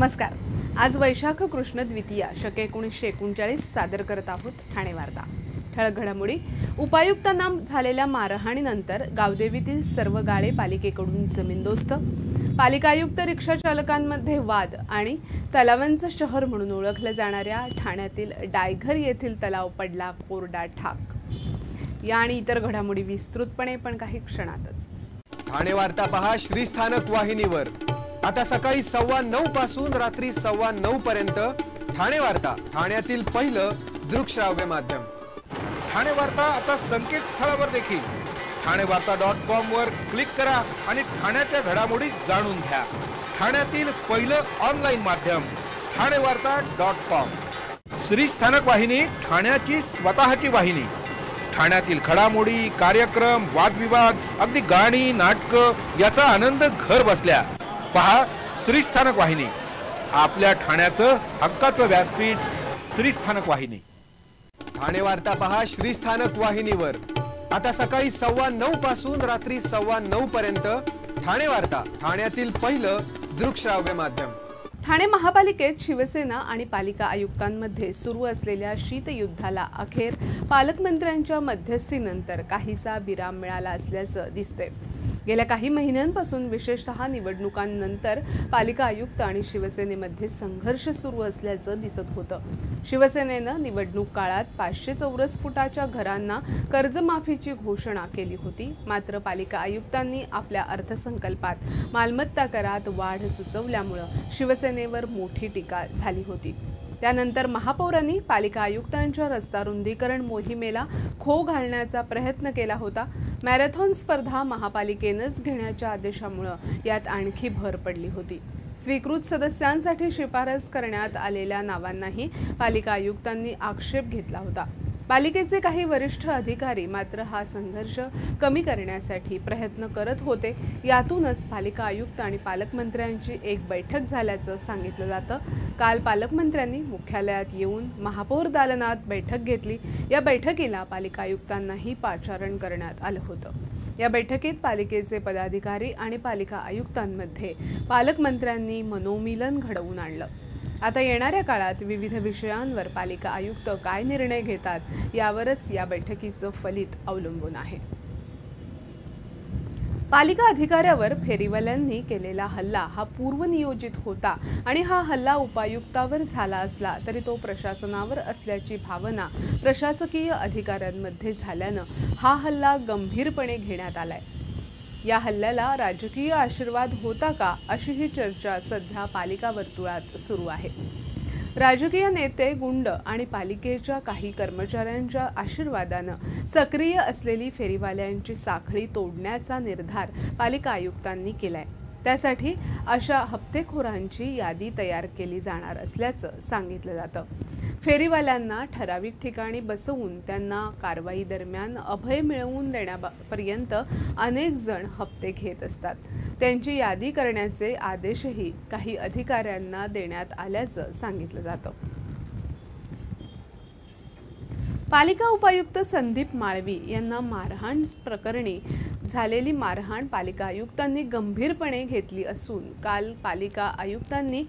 नमस्कार. आज वैशाख कृष्ण द्वितीया शक एकोणीसशे एकोणचाळीस सादर करत आहोत ठाणे वार्ता. ठळक घडामोडी. उपायुक्तांना झालेल्या मारहाणीनंतर गावदेवीतील सर्व गाळे पालिकेकडून जमीनदोस्त पालिका आयुक्त रिक्षा चालकांमध्ये वाद आणि तलावांचं शहर म्हणून ओळखल्या जाणाऱ्या ठाण्यातील डायघर येथील तलाव पडला कोरडा ठाक. या आणि इतर घडामोडी विस्तृतपणे पण काही क्षणातच. ठाणे वार्ता पहा श्रीस्थानक वाहिनीवर. आता सकाळी सव्वा नऊ पासून रात्री सव्वा नऊ पर्यंत ठाणे वार्ता ठाण्यातील पहिलं दृकश्राव्य माध्यम. ठाणे वार्ता आता संकेतस्थळावर देखील. ठाणे वार्ता डॉट कॉम वर क्लिक करा आणि ठाण्याच्या घडामोडी जाणून घ्या. ठाण्यातील पहिलं ऑनलाईन माध्यम ठाणे वार्ता डॉट कॉम. श्री स्थानक वाहिनी ठाण्याची स्वतःची वाहिनी. ठाण्यातील घडामोडी कार्यक्रम वादविवाद अगदी गाणी नाटकं याचा आनंद घर बसल्या. पहा श्री स्थानक वाहिनी. आपल्या ठाण्याचं हक्काचं व्यासपीठ श्री स्थानक वाहिनी. ठाणे वार्ता पहा श्रीस्थानक वाहिनीवर. आता सकाळी सव्वा नऊ पासून रात्री सव्वा नऊ पर्यंत ठाणे वार्ता ठाण्यातील पहिलं दृकश्राव्य माध्यम. ठाणे महापालिकेत शिवसेना आणि पालिका आयुक्तांमध्ये सुरू असलेल्या शीतयुद्धाला अखेर पालकमंत्र्यांच्या मध्यस्थीनंतर काहीसा विराम मिळाला असल्याचं दिसतंय. गेल्या काही महिन्यांपासून विशेषतः निवडणुकांनंतर पालिका आयुक्त आणि शिवसेनेमध्ये संघर्ष सुरू असल्याचं दिसत होतं. शिवसेनेनं निवडणूक काळात पाचशे चौरस फुटाच्या घरांना कर्जमाफीची घोषणा केली होती. मात्र पालिका आयुक्तांनी आपल्या अर्थसंकल्पात मालमत्ता करात वाढ सुचवल्यामुळं शिवसेनेवर मोठी टीका झाली होती. त्यानंतर महापौरांनी पालिका आयुक्तांच्या रस्ता रुंदीकरण मोहिमेला खो घालण्याचा प्रयत्न केला होता. मॅरेथॉन स्पर्धा महापालिकेनंच घेण्याच्या आदेशामुळं यात आणखी भर पडली होती. स्वीकृत सदस्यांसाठी शिफारस करण्यात आलेल्या नावांनाही पालिका आयुक्तांनी आक्षेप घेतला होता. पालिकेचे काही वरिष्ठ अधिकारी मात्र हा संघर्ष कमी करण्यासाठी प्रयत्न करत होते. यातूनच पालिका आयुक्त आणि पालकमंत्र्यांची एक बैठक झाल्याचं सांगितलं जातं. काल पालकमंत्र्यांनी मुख्यालयात येऊन महापौर दालनात बैठक घेतली. या बैठकीला पालिका आयुक्तांनाही पाचारण करण्यात आलं होतं. या बैठकीत पालिकेचे पदाधिकारी आणि पालिका आयुक्तांमध्ये पालकमंत्र्यांनी मनोमिलन घडवून आणलं. आता येणाऱ्या काळात विविध विषयांवर पालिका आयुक्त काय निर्णय घेतात यावरच या बैठकीचं फलित अवलंबून आहे. पालिका अधिकाऱ्यावर फेरीवाल्यांनी केलेला हल्ला हा पूर्वनियोजित होता आणि हा हल्ला उपायुक्तावर झाला असला तरी तो प्रशासनावर असल्याची भावना प्रशासकीय अधिकाऱ्यांमध्ये झाल्यानं हा हल्ला गंभीरपणे घेण्यात आलाय. या हल्ल्याला राजकीय आशीर्वाद होता का अशी ही चर्चा सध्या पालिका वर्तुळात सुरू आहे. राजकीय नेते गुंड आणि पालिकेच्या काही कर्मचाऱ्यांच्या आशीर्वादानं सक्रिय असलेली फेरीवाल्यांची साखळी तोडण्याचा निर्धार पालिका आयुक्तांनी केलाय. त्यासाठी अशा हप्तेखोरांची यादी तयार केली जाणार असल्याचं सांगितलं जातं. फेरीवाल्यांना ठराविक ठिकाणी बसवून त्यांना कारवाई दरम्यान अभय मिळवून देण्यापर्यंत अनेक जण हप्ते घेत असतात. त्यांची यादी करण्याचे आदेशही काही अधिकाऱ्यांना देण्यात आल्याचं सांगितलं जातं. पालिका उपायुक्त संदीप माळवी यांना मारहाण प्रकरणी झालेली मारहाण पालिका आयुक्तांनी गंभीरपणे घेतली असून काल पालिका आयुक्तांनी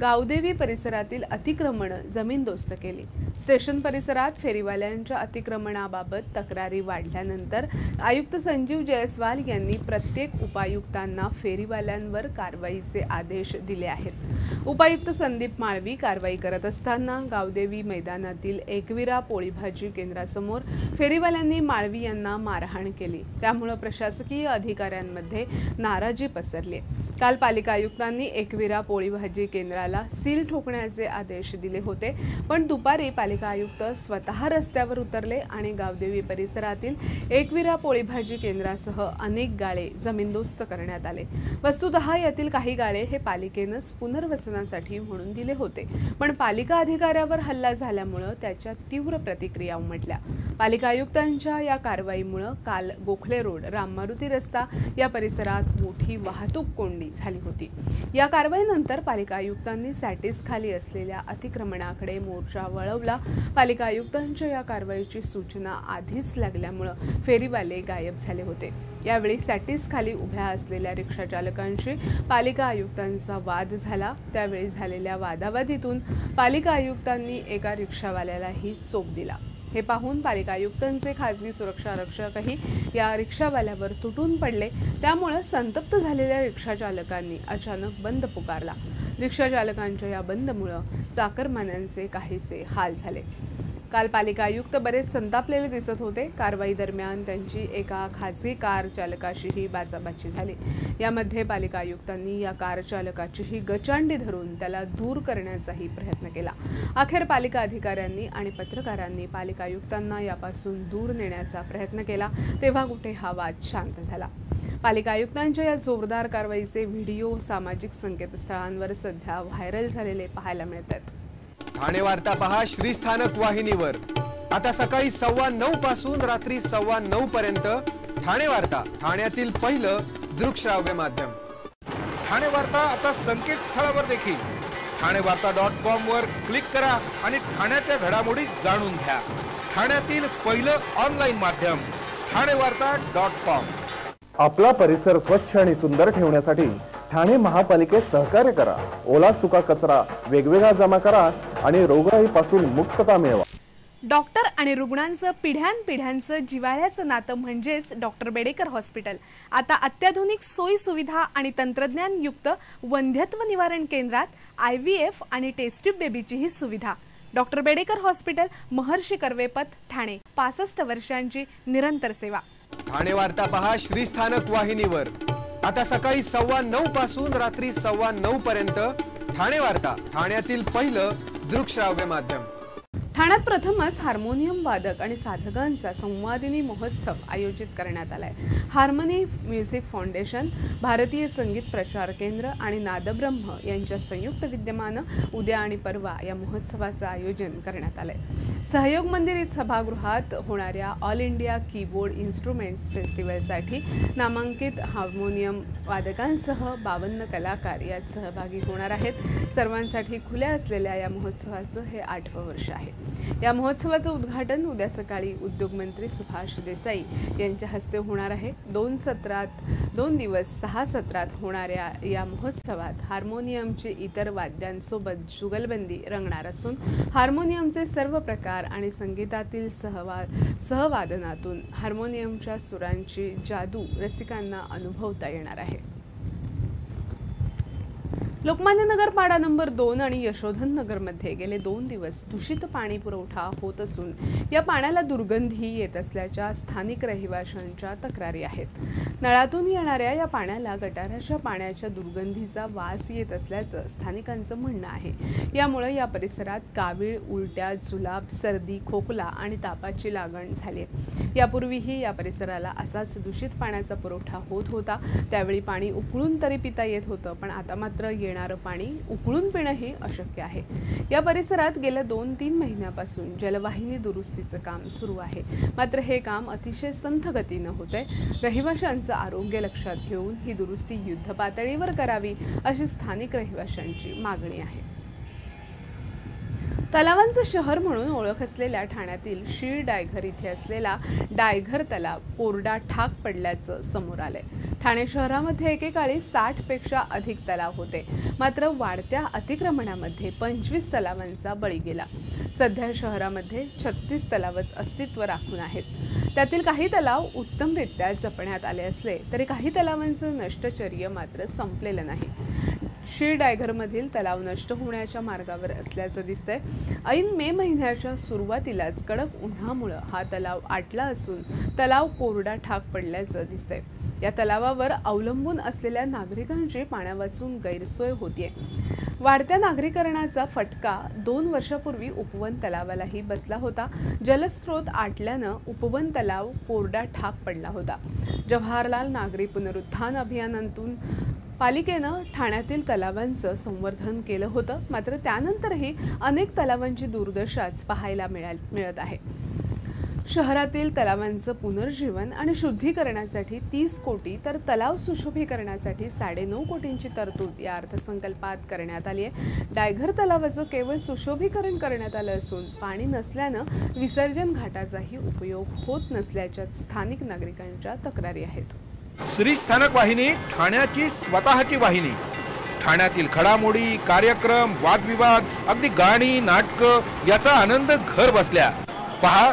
गावदेवी परिसरातील अतिक्रमण जमीनदोस्त केली. स्टेशन परिसरात फेरीवाल्यांच्या अतिक्रमणाबाबत तक्रारी वाढल्यानंतर आयुक्त संजीव जयस्वाल यांनी प्रत्येक उपायुक्तांना फेरीवाल्यांवर कारवाईचे आदेश दिले आहेत. उपायुक्त संदीप माळवी कारवाई करत असताना गावदेवी मैदानातील एकविरा पोळीभाजी केंद्रासमोर फेरीवाल्यांनी माळवी यांना मारहाण केली. त्यामुळं प्रशासकीय अधिकाऱ्यांमध्ये नाराजी पसरली. काल पालिका आयुक्तांनी एकविरा पोळी भाजी केंद्राला सील ठोकण्याचे आदेश दिले होते. पण दुपारी पालिका आयुक्त स्वतः रस्त्यावर उतरले आणि गावदेवी परिसरातील एकविरा पोळी भाजी केंद्रासह अनेक गाळे जमीनदोस्त करण्यात आले. वस्तुतः यातील काही गाळे हे पालिकेनंच पुनर्वसनासाठी म्हणून दिले होते. पण पालिका अधिकाऱ्यावर हल्ला झाल्यामुळं त्याच्या तीव्र प्रतिक्रिया उमटल्या. पालिका आयुक्तांच्या या कारवाईमुळं काल गोखले रोड राममारुती रस्ता या परिसरात मोठी वाहतूक कोंडी झाली होती. या कारवाईनंतर पालिका आयुक्तांनी सॅटिस खाली असलेल्या अतिक्रमणाकडे मोर्चा वळवला. पालिका आयुक्तांच्या या कारवाईची सूचना आधीच लागल्यामुळं फेरीवाले गायब झाले होते. यावेळी सॅटिस खाली उभ्या असलेल्या रिक्षा चालकांशी पालिका आयुक्तांचा वाद झाला. त्यावेळी झालेल्या वादावादीतून पालिका आयुक्तांनी एका रिक्षावाल्यालाही चोप दिला. हे पाहून पालिका आयुक्तांचे खासगी सुरक्षा रक्षकही या रिक्षावाल्यावर तुटून पडले. त्यामुळे संतप्त झालेल्या रिक्षा चालकांनी अचानक बंद पुकारला. रिक्षा चालकांच्या या बंदमुळं चाकरमान्यांचे काहीसे हाल झाले. काल पालिका आयुक्त बरेच संतापलेले दिसत होते. कारवाई दरम्यान त्यांची एका खाजगी कार चालकाशीही बाचाबाची झाली. यामध्ये पालिका आयुक्तांनी या कार चालकाचीही गचांडी धरून त्याला दूर करण्याचाही प्रयत्न केला. अखेर पालिका अधिकाऱ्यांनी आणि पत्रकारांनी पालिका आयुक्तांना यापासून दूर नेण्याचा प्रयत्न केला. तेव्हा कुठे हा वाद शांत झाला? पालिका आयुक्तांच्या या जोरदार कारवाईचे व्हिडिओ सामाजिक संकेतस्थळांवर सध्या व्हायरल झालेले पाहायला मिळत आहेत ठाणे वार्ता पहा श्रीस्थानक वाहिनीवर. आता सकाळी सव्वा नऊ पासून रात्री सव्वा नऊ पर्यंत ठाणे वार्ता ठाण्यातील पहिलं दृकश्राव्य माध्यम. ठाणे वार्ता आता संकेतस्थळावर देखील. ठाणे वार्ता डॉट कॉम वर क्लिक करा आणि ठाण्याच्या घडामोडी जाणून घ्या. ठाण्यातील पहिलं ऑनलाईन माध्यम ठाणे वार्ता डॉट कॉम. आपला परिसर स्वच्छ आणि सुंदर ठेवण्यासाठी ठाणे महापालिकेत सहकार्य करा. ओला सुका कचरा वेगवेगळा जमा करा आणि रोगराईपासून मुक्तता मिळवा. डॉक्टर आणि रुग्णांचं पिढ्यानपिढ्यांचं जिव्हाळ्याचं नातं म्हणजेच डॉक्टर बेडेकर हॉस्पिटल. आता अत्याधुनिक सोयी सुविधा आणि तंत्रज्ञानयुक्त वंध्यत्व निवारण केंद्रात आय व्ही एफ आणि टेस्ट्यूब बेबीचीही सुविधा. Doctor Bedekar hospital Maharshi Karvepath Thane. पासष्ट वर्षांची निरंतर सेवा. ठाणे वार्ता पहा श्रीस्थानक वाहिनीवर. आता सकाळी सव्वा नऊ पासून रात्री सव्वा नऊ पर्यंत ठाणे वार्ता ठाण्यातील पहिलं दृकश्राव्य माध्यम. ठाण्यात प्रथमच हार्मोनियम वादक आणि साधकांचा संवादिनी महोत्सव आयोजित करण्यात आला आहे हार्मनी म्युझिक फाउंडेशन भारतीय संगीत प्रचार केंद्र आणि नादब्रह्म यांच्या संयुक्त विद्यमानं उद्या आणि परवा या महोत्सवाचं आयोजन करण्यात आलं आहे सहयोग मंदिर सभागृहात होणाऱ्या ऑल इंडिया कीबोर्ड इन्स्ट्रुमेंट्स फेस्टिवलसाठी नामांकित हार्मोनियम वादकांसह बावन्न कलाकार यात सहभागी होणार आहेत. सर्वांसाठी खुल्या असलेल्या या महोत्सवाचं हे आठवं वर्ष आहे. या महोत्सवाचं उद्घाटन उद्या सकाळी उद्योगमंत्री सुभाष देसाई यांच्या हस्ते होणार आहे. दोन सत्रात दोन दिवस सहा सत्रात होणाऱ्या या महोत्सवात हार्मोनियमचे इतर वाद्यांसोबत जुगलबंदी रंगणार असून हार्मोनियमचे सर्व प्रकार आणि संगीतातील सहवा सहवादनातून हार्मोनियमच्या सुरांची जादू रसिकांना अनुभवता येणार आहे. लोकमान्य नगर पाडा नंबर दोन आणि यशोधन नगरमध्ये गेले दोन दिवस दूषित पाणी पुरवठा होत असून या पाण्याला दुर्गंधी येत असल्याच्या स्थानिक रहिवाशांच्या तक्रारी आहेत. नळातून येणाऱ्या या पाण्याला गटाराच्या पाण्याच्या दुर्गंधीचा वास येत असल्याचं स्थानिकांचं म्हणणं आहे. यामुळे या परिसरात कावीळ उलट्या जुलाब सर्दी खोकला आणि तापाची लागण झाली यापूर्वीही या परिसराला असाच दूषित पाण्याचा पुरवठा होत होता. त्यावेळी पाणी उकळून तरी पिता येत होतं पण आता मात्र येणारं पाणी उकळून पिणंही अशक्य आहे. या परिसरात गेल्या दोन तीन महिन्यापासून जलवाहिनी दुरुस्तीचं काम सुरू आहे. मात्र हे काम अतिशय संथ गतीनं होतंय. रहिवाशांचं आरोग्य लक्षात घेऊन ही दुरुस्ती युद्ध पातळीवर करावी अशी स्थानिक रहिवाशांची मागणी आहे. तलावांचं शहर म्हणून ओळख असलेल्या ठाण्यातील शीळ डायघर इथे असलेला डायघर तलाव कोरडा ठाक पडल्याचं समोर आलंय. ठाणे शहरामध्ये एकेकाळी साठपेक्षा अधिक तलाव होते. मात्र वाढत्या अतिक्रमणामध्ये पंचवीस तलावांचा बळी गेला. सध्या शहरामध्ये छत्तीस तलावच अस्तित्व राखून आहेत. त्यातील काही तलाव उत्तमरित्या जपण्यात आले असले तरी काही तलावांचं नष्टचर्य मात्र संपलेलं नाही. शीर डायघरमधील तलाव नष्ट होण्याच्या मार्गावर असल्याचं दिसतंय. ऐन मे महिन्याच्या सुरुवातीलाच कडक उन्हामुळं हा तलाव आटला असून तलाव कोरडा ठाक पडल्याचं दिसतंय. या तलावावर अवलंबून असलेल्या नागरिकांची पाण्यावाचून गैरसोय होतीये. वाढत्या नागरीकरणाचा फटका दोन वर्षापूर्वी उपवन तलावालाही बसला होता. जलस्रोत आटल्यानं उपवन तलाव कोरडा ठाक पडला होता. जवाहरलाल नागरी पुनरुत्थान अभियानातून पालिकेनं ठाण्यातील तलावांचं संवर्धन केलं होतं. मात्र त्यानंतरही अनेक तलावांची दुर्दशाच पाहायला मिळा मिळत आहे. शहरातील तलावांचं पुनर्जीवन आणि शुद्धीकरणासाठी तीस कोटी तर तलाव सुशोभीकरणासाठी साडेनऊ कोटींची तरतूद या अर्थसंकल्पात करण्यात आली आहे. डायघर तलावाचं केवळ सुशोभीकरण करण्यात आलं असून पाणी नसल्यानं विसर्जन घाटाचाही उपयोग होत नसल्याच्या स्थानिक नागरिकांच्या तक्रारी आहेत. श्री स्थानक वाहिनी ठाण्याची स्वतःची वाहिनी. ठाण्यातील घडामोडी कार्यक्रम वादविवाद अगदी गाणी नाटकं याचा आनंद घर बसल्या. पहा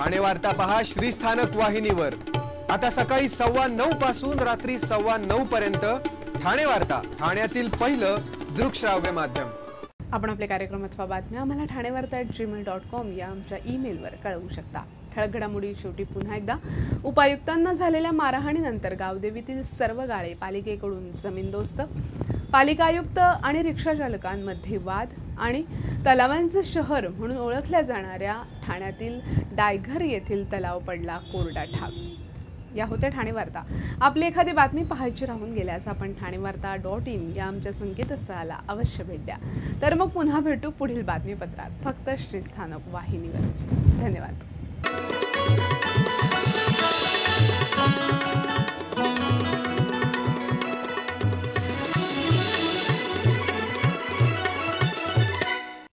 ठाणे वार्ता पहा श्रीस्थानक वाहिनीवर. आता सकाळी सव्वा नऊ पासून रात्री सव्वा नऊ पर्यंत ठाणे वार्ता ठाण्यातील पहिलं दृकश्राव्य माध्यम. आपण आपले कार्यक्रम अथवा बातम्या आम्हाला Thanevarta at Gmail dot com या आमच्या ईमेलवर कळवू शकता. ठळक घडामोडी शेवटी पुन्हा एकदा. उपायुक्तांना झालेल्या मारहाणीनंतर गावदेवीतील सर्व गाळे पालिकेकडून जमीनदोस्त पालिका आयुक्त आणि रिक्षाचालकांमध्ये वाद आणि तलावांचं शहर म्हणून ओळखल्या जाणाऱ्या ठाण्यातील डायघर येथील तलाव पडला कोरडा ठाक या होत्या ठाणे वार्ता आपली एखादी बातमी पाहायची राहून गेल्यास आपण ठाणे वार्ता डॉट इन या आमच्या संकेतस्थळाला अवश्य भेट द्या. तर मग पुन्हा भेटू पुढील बातमीपत्रात. फक्त श्रीस्थानक वाहिनीवर. धन्यवाद.